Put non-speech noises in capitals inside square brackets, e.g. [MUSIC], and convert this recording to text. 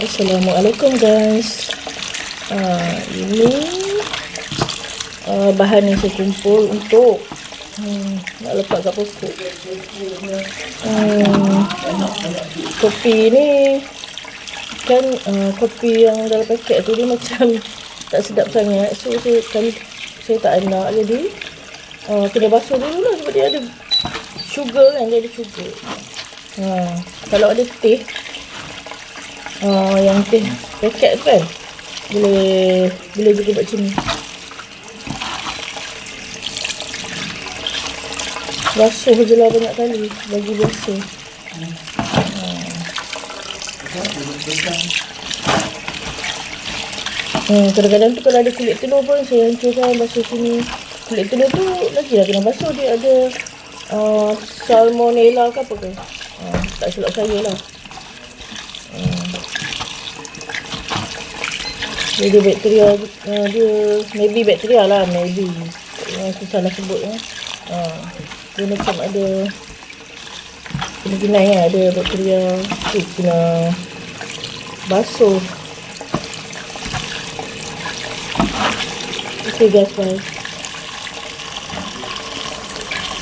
Assalamualaikum guys. Uh, ini uh, bahan yang saya kumpul untuk hmm, nak letak kat pokok. Hmm, kopi ni kan uh, kopi yang dalam paket tu dia [LAUGHS] macam tak sedap sangat. So saya kali saya tak nak jadi uh, kena basuh dulu lah sebab dia ada sugar kan dia ada sugar. Ha, kalau ada teh uh, yang teh paket tu kan boleh boleh juga buat macam ni basuh je lah banyak kali bagi biasa Hmm, kadang-kadang tu kalau ada kulit telur pun saya hancurkan basuh sini. Kulit telur tu lagi lah kena basuh dia ada uh, salmonella ke apa ke. Uh, tak silap saya lah. Ada bakteria uh, dia maybe bakteria lah maybe. Uh, susah nak sebut ya. Uh, dia macam ada kena lah ada bakteria tu kena basuh. Okay guys, bye.